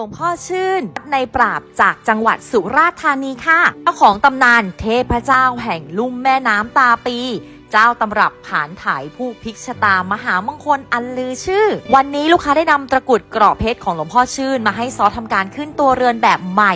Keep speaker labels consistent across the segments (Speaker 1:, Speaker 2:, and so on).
Speaker 1: หลวงพ่อชื่นในปราบจากจังหวัดสุราษฎร์ธานีค่ะเจ้าของตำนานเทพเจ้าแห่งลุ่มแม่น้ำตาปี เจ้าตำรับผานถ่ายผู้พิกชตามหามงคลอันลือชื่อ วันนี้ลูกค้าได้นำตะกุดกรอบเพชรของหลวงพ่อชื่น มาให้ซอสทำการขึ้นตัวเรือนแบบใหม่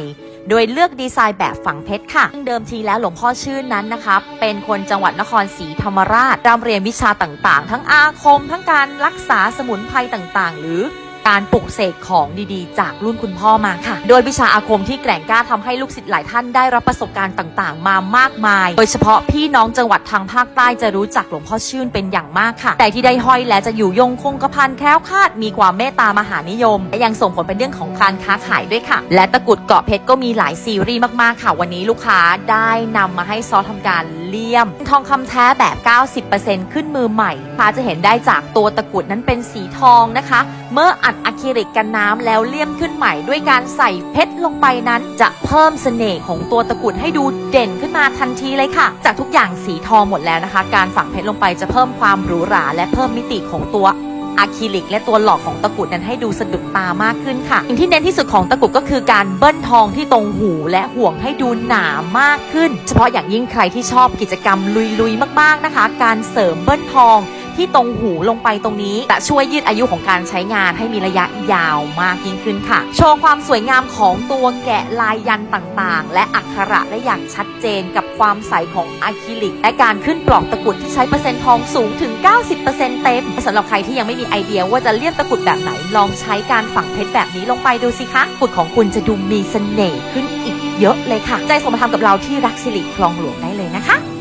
Speaker 1: โดยเลือกดีไซน์แบบฝังเพชรค่ะซึ่งเดิมทีแล้วหลวงพ่อชื่นนั้นนะคะเป็นคนจังหวัดนครศรีธรรมราชร่ำเรียนวิชาต่างๆ ทั้งอาคม ทั้งการรักษาสมุนไพรต่างๆ หรือ การปลุกเสกของดีๆ จากรุ่นคุณพ่อมาค่ะ โดยวิชาอาคมที่แกร่งกล้าทำให้ลูกศิษย์หลายท่านได้รับประสบการณ์ต่างๆ มามากมาย โดยเฉพาะพี่น้องจังหวัดทางภาคใต้จะรู้จักหลวงพ่อชื่นเป็นอย่างมากค่ะ แต่ที่ได้ห้อยและจะอยู่ยงคงกระพันแคล้วคลาด มีความเมตตามหานิยม และยังส่งผลเป็นเรื่องของการค้าขายด้วยค่ะ และตะกุดเกาะเพชรก็มีหลายซีรีส์มากๆค่ะ วันนี้ลูกค้าได้นำมาให้ซอสทำการ เลียม ทองคำแท้แบบ 90%ขึ้นมือใหม่ลูกค้าจะเห็นได้จากตัวตะกรุดนั้นเป็นสีทองนะคะ เมื่ออัดอะคริลิกกันน้ำแล้วเลี่ยมขึ้นใหม่ด้วยการใส่เพชรลงไปนั้น จะเพิ่มเสน่ห์ของตัวตะกรุดให้ดูเด่นขึ้นมาทันทีเลยค่ะ จากทุกอย่างสีทองหมดแล้วนะคะ การฝังเพชรลงไปจะเพิ่มความหรูหราและเพิ่มมิติของตัว อะคริลิก และตัวหลอกของตะกรุดนั้นให้ดูสะดุดตามากขึ้นค่ะสิ่งที่เน้นที่สุดของตะกรุดก็คือการเบิ้ลทองที่ตรงหูและห่วงให้ดูหนามากขึ้น เฉพาะอย่างยิ่งใครที่ชอบกิจกรรมลุยๆมากๆนะคะ การเสริมเบิ้ลทอง ที่ตรงหูลงไปตรงนี้จะช่วยยืดอายุของการใช้งานให้มีระยะยาวมากยิ่งขึ้นค่ะ โชว์ความสวยงามของตัวแกะลายยันต่างๆ และอักขระได้อย่างชัดเจนกับความใสของอะคริลิก และการขึ้นปลอกตะกรุดที่ใช้เปอร์เซ็นต์ทองสูงถึง 90%เต็มสำหรับใครที่ยังไม่มีไอเดียว่าจะเลี่ยมตะกรุดแบบไหนลองใช้การฝังเพชรแบบนี้ลงไปดูสิคะกุดของคุณจะดูมีเสน่ห์ขึ้นอีกเยอะเลยค่ะ ใจสมธรรมกับเราที่รักสิริคลองหลวงได้เลยนะคะ